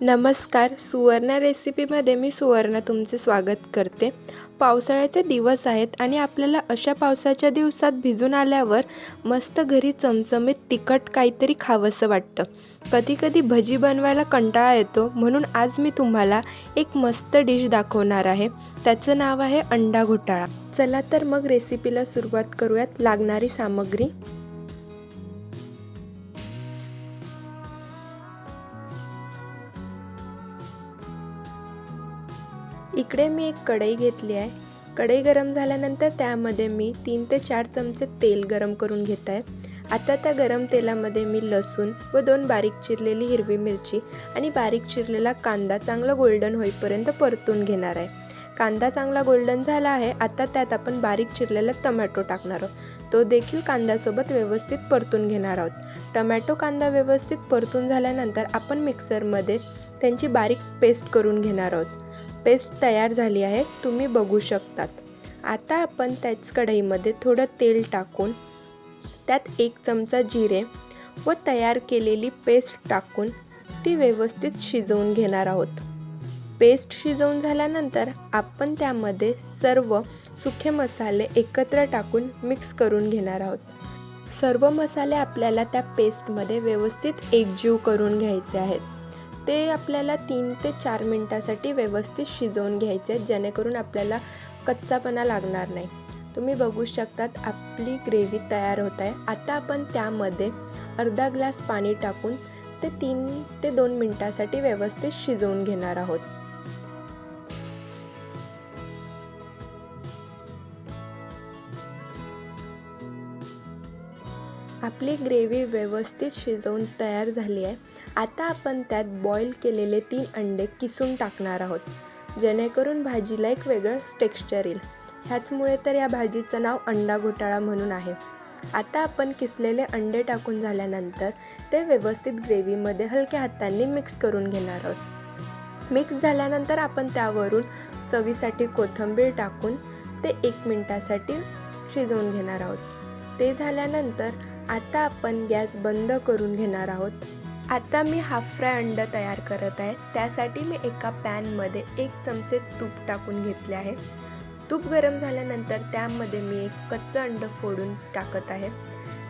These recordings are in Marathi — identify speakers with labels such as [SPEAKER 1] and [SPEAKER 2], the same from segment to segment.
[SPEAKER 1] नमस्कार. सुवर्णा रेसिपीमध्ये मी सुवर्णा तुमचे स्वागत करते. पावसाळ्याचे दिवस आहेत आणि आपल्याला अशा पावसाच्या दिवसात भिजून आल्यावर मस्त घरी चमचमीत तिखट काहीतरी खावंसं वाटतं. कधी कधी भजी बनवायला कंटाळा येतो म्हणून आज मी तुम्हाला एक मस्त डिश दाखवणार आहे. त्याचं नाव आहे अंडा घोटाळा. चला तर मग रेसिपीला सुरुवात करूयात. लागणारी सामग्री इकडे मी एक कढई घेतली आहे. कढई गरम झाल्यानंतर त्यामध्ये मी तीन ते चार चमचे तेल गरम करून घेत आहे. आता त्या गरम तेलामध्ये मी लसूण व दोन बारीक चिरलेली हिरवी मिरची आणि बारीक चिरलेला कांदा चांगला गोल्डन होईपर्यंत परतून घेणार आहे. कांदा चांगला गोल्डन झाला आहे. आता त्यात आपण बारीक चिरलेला टमॅटो टाकणार आहोत. तो देखील कांद्यासोबत व्यवस्थित परतून घेणार आहोत. टमॅटो कांदा व्यवस्थित परतून झाल्यानंतर आपण मिक्सरमध्ये त्यांची बारीक पेस्ट करून घेणार आहोत. पेस्ट तयार झाली आहे तुम्ही बघू शकतात. आता आपण त्याच कढईमध्ये थोडं तेल टाकून त्यात एक चमचा जिरे व तयार केलेली पेस्ट टाकून ती व्यवस्थित शिजवून घेणार आहोत. पेस्ट शिजवून झाल्यानंतर आपण त्यामध्ये सर्व सुखे मसाले एकत्र टाकून मिक्स करून घेणार आहोत. सर्व मसाले आपल्याला त्या पेस्टमध्ये व्यवस्थित एकजीव करून घ्यायचे आहेत. ते आपल्याला तीन ते चार मिनटासाठी व्यवस्थित शिजवून घ्यायचे आहेत जेणेकरून आपल्याला कच्चापणा लागणार नाही. तुम्ही बघू शकतात आपली ग्रेव्ही तयार होत आहे. आता आपण त्यामध्ये अर्धा ग्लास पाणी टाकून ते तीन ते दोन मिनटासाठी व्यवस्थित शिजवून घेणार आहोत. आपली ग्रेव्ही व्यवस्थित शिजवून तयार झाली आहे. आता आपण त्यात बॉईल केलेले तीन अंडे किसून टाकणार आहोत. जेणेकरून भाजीला एक वेगळं टेक्स्चर येईल. ह्याचमुळे तर या भाजीचं नाव अंडा घोटाळा म्हणून आहे. आता आपण किसलेले अंडे टाकून झाल्यानंतर ते व्यवस्थित ग्रेव्हीमध्ये हलक्या हातांनी मिक्स करून घेणार आहोत. मिक्स झाल्यानंतर आपण त्यावरून चवीसाठी कोथिंबीर टाकून ते एक मिनटासाठी शिजवून घेणार आहोत. ते झाल्यानंतर आता आपण गॅस बंद करून घेणार आहोत. आता मी हाफ फ्राय अंडं तयार करत आहे. त्यासाठी मी एका पॅनमध्ये एक चमचे तूप टाकून घेतले आहे. तूप गरम झाल्यानंतर त्यामध्ये मी एक कच्चं अंडं फोडून टाकत आहे.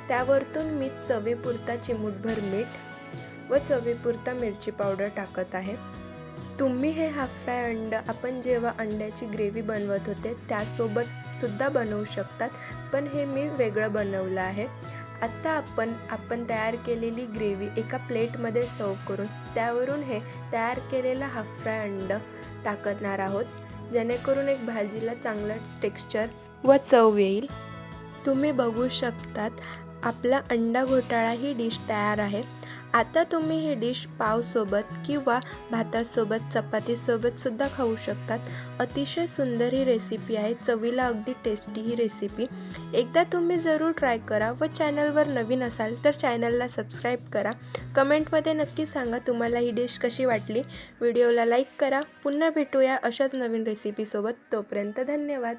[SPEAKER 1] त्यावरतून मी चवीपुरता चिमूटभर मीठ व चवीपुरता मिरची पावडर टाकत आहे. तुम्ही हे हाफ फ्राय अंड आपण जेव्हा अंड्याची ग्रेव्ही बनवत होते त्यासोबत सुद्धा बनवू शकतात. पण हे मी वेगळं बनवलं आहे. आत्ता आपण आपण तयार केलेली ग्रेव्ही एका प्लेटमध्ये सर्व करून त्यावरून हे तयार केलेलं हाफ फ्राय अंड टाकणार आहोत. जेणेकरून एक भाजीला चांगलं टेक्स्चर व चव येईल. तुम्ही बघू शकतात आपला अंडा घोटाळा ही डिश तयार आहे. आता तुम्ही ही डिश पावसोबत किंवा भातासोबत चपातीसोबत सुद्धा खाऊ शकतात. अतिशय सुंदर ही रेसिपी आहे. चवीला अगदी टेस्टी ही रेसिपी एकदा तुम्ही जरूर ट्राय करा व चॅनलवर नवीन असाल तर चॅनलला सबस्क्राईब करा. कमेंटमध्ये नक्की सांगा तुम्हाला ही डिश कशी वाटली. व्हिडिओला लाईक करा. पुन्हा भेटूया अशाच नवीन रेसिपीसोबत तोपर्यंत धन्यवाद.